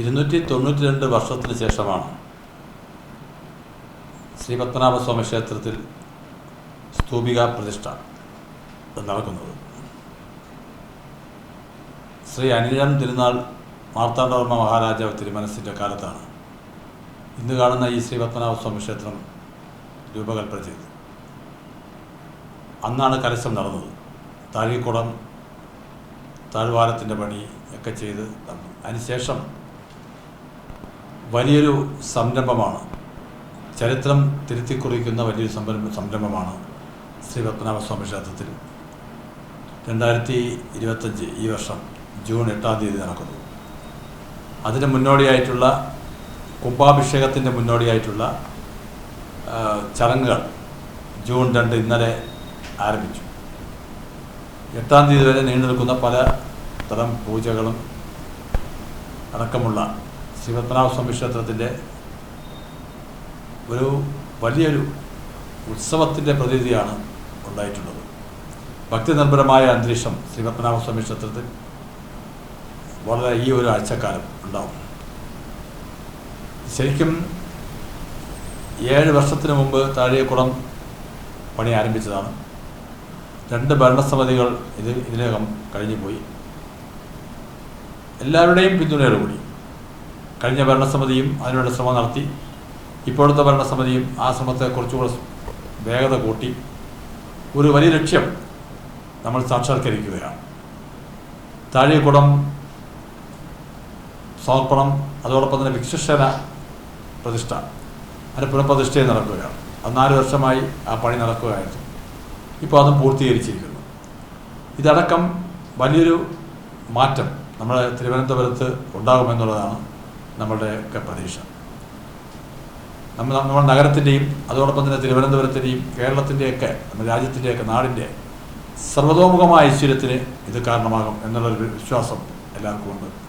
ഇരുന്നൂറ്റി തൊണ്ണൂറ്റി രണ്ട് വർഷത്തിന് ശേഷമാണ് ശ്രീ പത്മനാഭസ്വാമി ക്ഷേത്രത്തിൽ സ്തൂപിക പ്രതിഷ്ഠ നടക്കുന്നത്. ശ്രീ അനിഴം തിരുനാൾ മാർത്താണ്ഡവർമ്മ മഹാരാജാവ് തിരുമനസിന്റെ കാലത്താണ് ഇന്ന് കാണുന്ന ഈ ശ്രീ പത്മനാഭസ്വാമി ക്ഷേത്രം രൂപകൽപ്പന ചെയ്തത്. അന്നാണ് കലശം നടന്നത്. താഴിക്കുളം താഴ്വാരത്തിന്റെ പണി ഒക്കെ ചെയ്ത് നടന്നു അതിനുശേഷം വലിയൊരു സംരംഭമാണ്. ചരിത്രം തിരുത്തിക്കുറിക്കുന്ന വലിയൊരു സംരംഭ സംരംഭമാണ് ശ്രീ പത്മനാഭസ്വാമി ക്ഷേത്രത്തിൽ. രണ്ടായിരത്തി ഇരുപത്തഞ്ച് ഈ വർഷം ജൂൺ എട്ടാം തീയതി നടക്കുന്നു. അതിന് മുന്നോടിയായിട്ടുള്ള കുംഭാഭിഷേകത്തിന്റെ മുന്നോടിയായിട്ടുള്ള ചടങ്ങുകൾ ജൂൺ രണ്ട് ഇന്നലെ ആരംഭിച്ചു. എട്ടാം തീയതി വരെ നീണ്ടു നിൽക്കുന്ന പല തരം പൂജകളും അടക്കമുള്ള ശ്രീപത്മനാഭസ്വാമി ക്ഷേത്രത്തിന്റെ ഒരു വലിയൊരു ഉത്സവത്തിന്റെ പ്രതീതിയാണ് ഉണ്ടായിട്ടുള്ളത്. ഭക്തി നിർഭരമായ അന്തരീക്ഷം ശ്രീപത്മനാഭസ്വാമി ക്ഷേത്രത്തിൽ വളരെ ഈ ഒരു ആഴ്ചക്കാലം ഉണ്ടാവും. ശരിക്കും ഏഴ് വർഷത്തിന് മുമ്പ് താഴെക്കുളം പണി ആരംഭിച്ചതാണ്. രണ്ട് ഭരണസമിതികൾ ഇത് ഇതിനകം കഴിഞ്ഞുപോയി. എല്ലാവരുടെയും പിന്തുണയോടുകൂടി കഴിഞ്ഞ ഭരണസമിതിയും അതിനുള്ള ശ്രമം നടത്തി. ഇപ്പോഴത്തെ ഭരണസമിതിയും ആ ശ്രമത്തെ കുറച്ചുകൂടെ വേഗത കൂട്ടി. ഒരു വലിയ ലക്ഷ്യം നമ്മൾ സാക്ഷാത്കരിക്കുകയാണ്. താഴെക്കുടം സമർപ്പണം അതോടൊപ്പം തന്നെ വിശ്വസേന പ്രതിഷ്ഠ. അതിന്റെ പുനഃപ്രതിഷ്ഠയും നടക്കുകയാണ്. അത് നാല് വർഷമായി ആ പണി നടക്കുകയായിരുന്നു. ഇപ്പോൾ അതും പൂർത്തീകരിച്ചിരിക്കുന്നു. ഇതടക്കം വലിയൊരു മാറ്റം നമ്മുടെ തിരുവനന്തപുരത്ത് ഉണ്ടാകുമെന്നുള്ളതാണ് നമ്മളുടെയൊക്കെ പ്രതീക്ഷ. നമ്മൾ നമ്മുടെ നഗരത്തിന്റെയും അതോടൊപ്പം തന്നെ തിരുവനന്തപുരത്തിന്റെയും കേരളത്തിന്റെയൊക്കെ നമ്മുടെ രാജ്യത്തിന്റെയൊക്കെ നാടിന്റെ സർവതോമുഖമായ ഐശ്വര്യത്തിന് ഇത് കാരണമാകും എന്നുള്ളൊരു വിശ്വാസം എല്ലാവർക്കും ഉണ്ട്.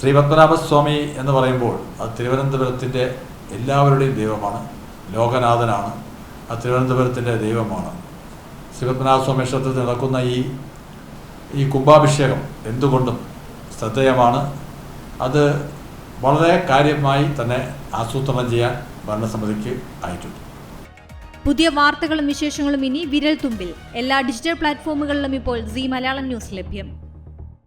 ശ്രീ പത്മനാഭസ്വാമി എന്ന് പറയുമ്പോൾ അത് തിരുവനന്തപുരത്തിന്റെ എല്ലാവരുടെയും ദൈവമാണ്. ലോകനാഥനാണ്. അത് തിരുവനന്തപുരത്തിന്റെ ദൈവമാണ്. ശ്രീ പത്മനാഭസ്വാമി ക്ഷേത്രത്തിൽ നടക്കുന്ന ഈ ഈ കുംഭാഭിഷേകം എന്തുകൊണ്ടും ശ്രദ്ധേയമാണ്. അത് വളരെ കാര്യമായി തന്നെ ആസൂത്രണം ചെയ്യാൻ ഭരണസമിതിക്ക് ആയിട്ടുണ്ട്. പുതിയ വാർത്തകളും വിശേഷങ്ങളും ഇനി വിരൽ തുമ്പിൽ എല്ലാ ഡിജിറ്റൽ പ്ലാറ്റ്ഫോമുകളിലും ഇപ്പോൾ സി മലയാളം ന്യൂസ് ലഭ്യം.